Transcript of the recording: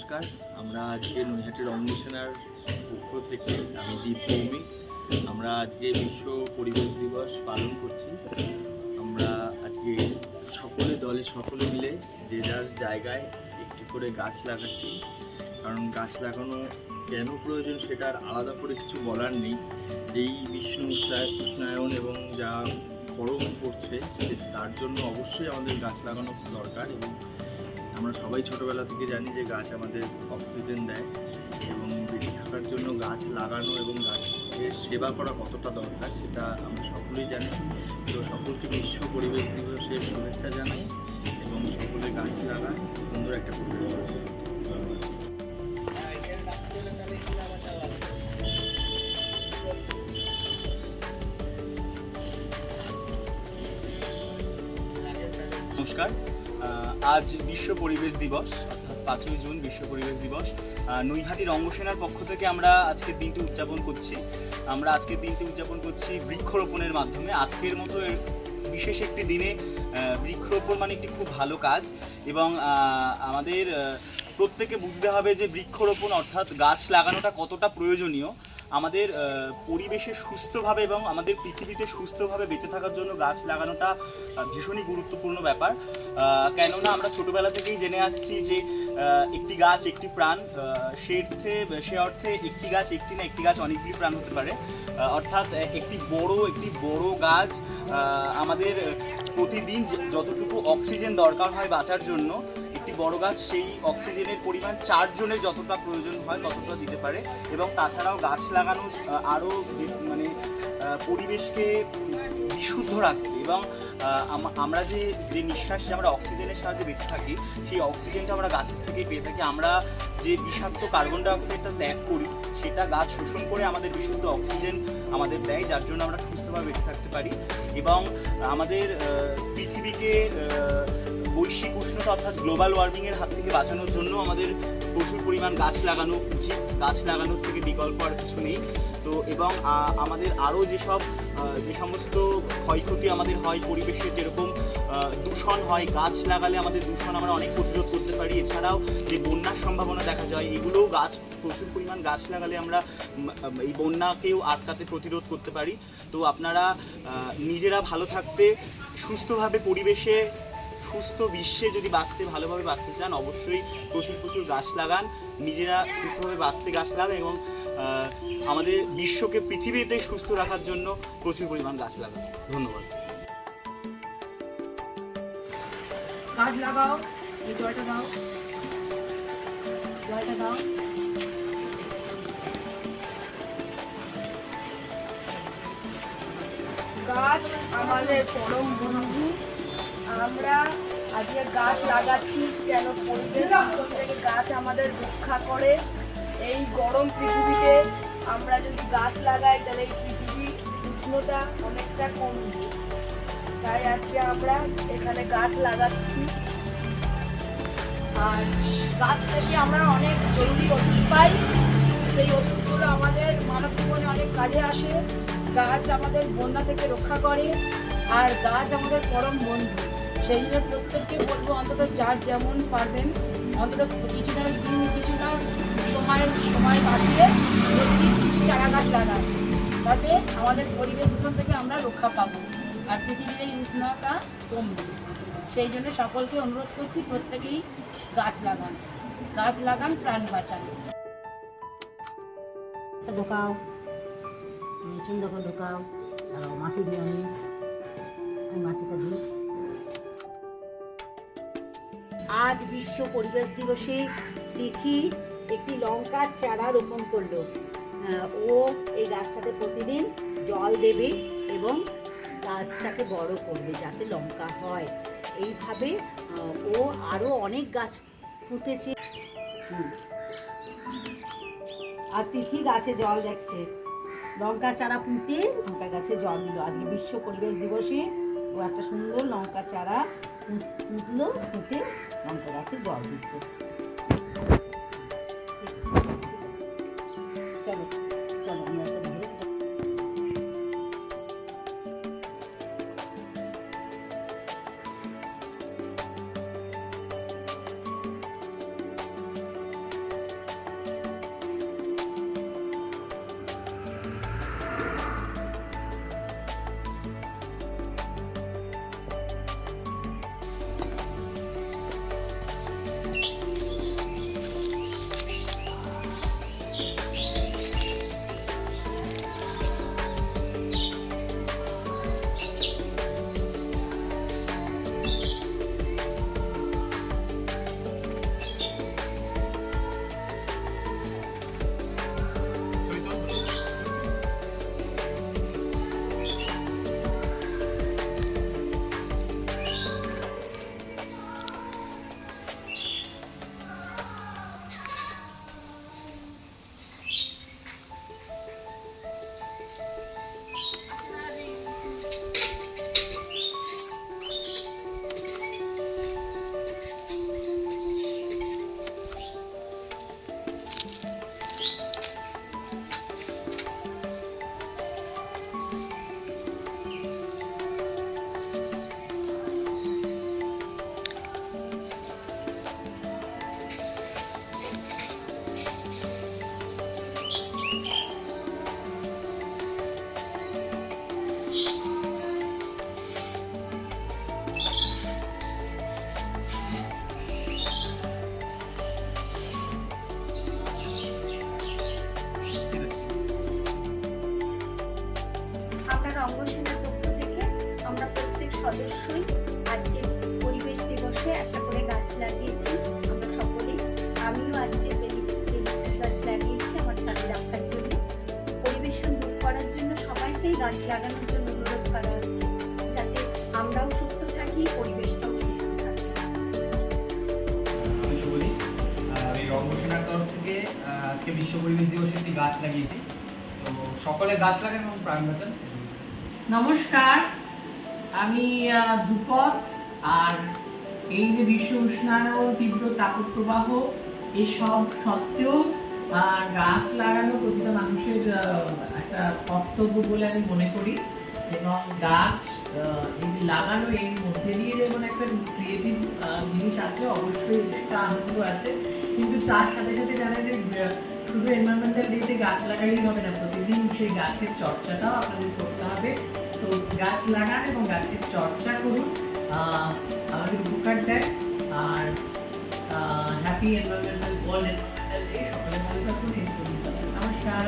নমস্কার। আমরা আজকে নৈহাটি রমনিশনার পক্ষ থেকে আমি দীপ ভৌমিক। আমরা আজকে বিশ্ব পরিবেশ দিবস পালন করছি। আমরা আজকে সকলে দলে সকলে মিলে যে যার জায়গায় একটি করে গাছ লাগাচ্ছি। কারণ গাছ লাগানো কেন প্রয়োজন সেটার আলাদা করে কিছু বলার নেই। এই বিশ্ব উষ্ণা- উষ্ণায়ন এবং যা গরম পড়ছে তার জন্য অবশ্যই আমাদের গাছ লাগানো দরকার এবং আমরা সবাই ছোটবেলা থেকে জানি যে গাছ আমাদের অক্সিজেন দেয় এবং বেঁচে থাকার জন্য গাছ লাগানো এবং গাছকে সেবা করা কতটা দরকার সেটা আমরা সকলেই জানি তো সকলকে বিশ্ব পরিবেশ দিবসের শুভেচ্ছা জানাই এবং সকলে গাছ লাগান, সুন্দর একটা পরিবেশ। নমস্কার আজ বিশ্ব পরিবেশ দিবস, অর্থাৎ পাঁচই জুন বিশ্ব পরিবেশ দিবস। নৈহাটি রঙ্গসেনার পক্ষ থেকে আমরা আজকের দিনটি উদযাপন করছি। আমরা আজকের দিনটি উদযাপন করছি বৃক্ষরোপণের মাধ্যমে। আজকের মতো বিশেষ একটি দিনে বৃক্ষরোপণ মানে একটি খুব ভালো কাজ এবং আমাদের প্রত্যেকে বুঝতে হবে যে বৃক্ষরোপণ অর্থাৎ গাছ লাগানোটা কতটা প্রয়োজনীয়। আমাদের পরিবেশে সুস্থভাবে এবং আমাদের পৃথিবীতে সুস্থভাবে বেঁচে থাকার জন্য গাছ লাগানোটা ভীষণই গুরুত্বপূর্ণ ব্যাপার। কেননা আমরা ছোটোবেলা থেকেই জেনে আসছি যে একটি গাছ একটি প্রাণ সে অর্থে সে অর্থে একটি গাছ একটি না একটি গাছ অনেকগুলি প্রাণ হতে পারে। অর্থাৎ একটি বড় একটি বড় গাছ আমাদের প্রতিদিন যতটুকু অক্সিজেন দরকার হয় বাঁচার জন্য বড় গাছ, সেই অক্সিজেনের পরিমাণ চারজনের যতটা প্রয়োজন হয় ততটা দিতে পারে। এবং তাছাড়াও গাছ লাগানো আরও মানে পরিবেশকে বিশুদ্ধ রাখতে এবং আমরা যে যে নিঃশ্বাস যে আমরা অক্সিজেনের সাহায্যে বেঁচে থাকি, সেই অক্সিজেনটা আমরা গাছের থেকেই পেয়ে থাকি। আমরা যে বিষাক্ত কার্বন ডাইঅক্সাইডটা ত্যাগ করি, সেটা গাছ শোষণ করে আমাদের বিশুদ্ধ অক্সিজেন আমাদের দেয়, যার জন্য আমরা সুস্থভাবে বেঁচে থাকতে পারি। এবং আমাদের পৃথিবীকে অর্থাৎ গ্লোবাল ওয়ার্মিংয়ের হাত থেকে বাঁচানোর জন্য আমাদের প্রচুর পরিমাণ গাছ লাগানো উচিত। গাছ লাগানোর থেকে বিকল্প আর কিছু নেই। তো এবং আমাদের আরও যেসব যে সমস্ত ক্ষয়ক্ষতি আমাদের হয়, পরিবেশে যেরকম দূষণ হয়, গাছ লাগালে আমাদের দূষণ আমরা অনেক প্রতিরোধ করতে পারি। এছাড়াও যে বন্যার সম্ভাবনা দেখা যায়, এগুলোও গাছ, প্রচুর পরিমাণ গাছ লাগালে আমরা এই বন্যাকেও আটকাতে প্রতিরোধ করতে পারি। তো আপনারা নিজেরা ভালো থাকতে, সুস্থভাবে পরিবেশে সুস্থ বিশ্বে যদি বাঁচতে ভালোভাবে বাঁচতে চান, অবশ্যই প্রচুর প্রচুর গাছ লাগান। নিজেরা সুস্থভাবে বাঁচতে গাছ লাগান এবং আমাদের বিশ্বকে, পৃথিবীতে সুস্থ রাখার জন্য প্রচুর পরিমাণ গাছ লাগান। ধন্যবাদ। গাছ লাগাও জলটা দাও। জলটা দাও। গাছ আমাদের পরম বন্ধু। আমরা আজকে গাছ লাগাচ্ছি, কেন পরিবেশ থেকে গাছ আমাদের রক্ষা করে। এই গরম পৃথিবীতে আমরা যদি গাছ লাগাই, তাহলে এই পৃথিবী উষ্ণতা অনেকটা কমবে। তাই আজকে আমরা এখানে গাছ লাগাচ্ছি। আর গাছ থেকে আমরা অনেক জরুরি ওষুধ পাই। সেই ওষুধগুলো আমাদের মানব জীবনে অনেক কাজে আসে। গাছ আমাদের বন্যা থেকে রক্ষা করে। আর গাছ আমাদের পরম বন্ধু। সেই জন্য প্রত্যেককে বলব অন্তত যার যেমন পারবেন, অন্তত কিছুটা দিন, কিছুটা সময় সময় বাঁচিয়ে চারা গাছ লাগান। তাতে আমাদের পরিবেশ দূষণ থেকে আমরা রক্ষা পাবো আর পৃথিবীতে উষ্ণতা কমবে। সেই জন্য সকলকে অনুরোধ করছি প্রত্যেকেই গাছ লাগান গাছ লাগান, প্রাণ বাঁচান। ঢোকাও সুন্দর ঢোকাও মাটি দিয়ে আমি মাটিটা দিই। আজ বিশ্ব পরিবেশ দিবসে তিথি একটি লঙ্কার চারা রোপণ করল। ও এই গাছটাতে প্রতিদিন জল দেবে এবং গাছটাকে বড় করবে যাতে লঙ্কা হয়। এইভাবে ও আরও অনেক গাছ পুঁতেছে। আজ তিথি গাছে জল দেখছে। লঙ্কা চারা পুঁতে লঙ্কা গাছে জল দিল। আজকে বিশ্ব পরিবেশ দিবসে ও একটা সুন্দর লঙ্কা চারা পুঁত- ফুটে লঙ্কা গাছে জল দিচ্ছে। অঙ্গসেনার পক্ষ থেকে আমরা প্রত্যেক সদস্যই আজকে পরিবেশ দিবসে একটা করে গাছ লাগিয়েছি। সকলেই, আমিও আজকে গাছ লাগিয়েছি আমার ছাদে জন্য। পরিবেশন দূর করার জন্য সবাইকেই গাছ লাগানোর জন্য অনুরোধ করা হচ্ছে যাতে আমরাও সুস্থ থাকি পরিবেশটাও সুস্থ থাকে। আমি রঙ্গসেনার তরফ থেকে আজকে বিশ্ব পরিবেশ দিবসে একটি গাছ লাগিয়েছি। তো সকলে গাছ লাগান এবং প্রাণ বাঁচান। নমস্কার আমি ধ্রুপদ আর এই যে বিশ্ব উষ্ণায়ন তীব্র তাপপ্রবাহ এসব সত্ত্বেও আহ, গাছ লাগানো প্রতিটা মানুষের আহ, একটা কর্তব্য বলে আমি মনে করি। এবং গাছ এই যে লাগানো, এর মধ্যে দিয়ে যেমন একটা ক্রিয়েটিভ জিনিস আছে, অবশ্যই একটা আনন্দ আছে। কিন্তু তার সাথে সাথে জানা যে শুধু এনভায়রনমেন্টাল ডেতে গাছ লাগালেই হবে না, প্রতিদিন সেই গাছের চর্চাটাও আপনাদের করতে হবে। তো গাছ লাগান এবং গাছের চর্চা করুন। আমাদের উপকার দেয়। আর হ্যাপি এনভায়রনমেন্টাল ওয়ার্ল্ড সকলে ভালো থাকুন নমস্কার।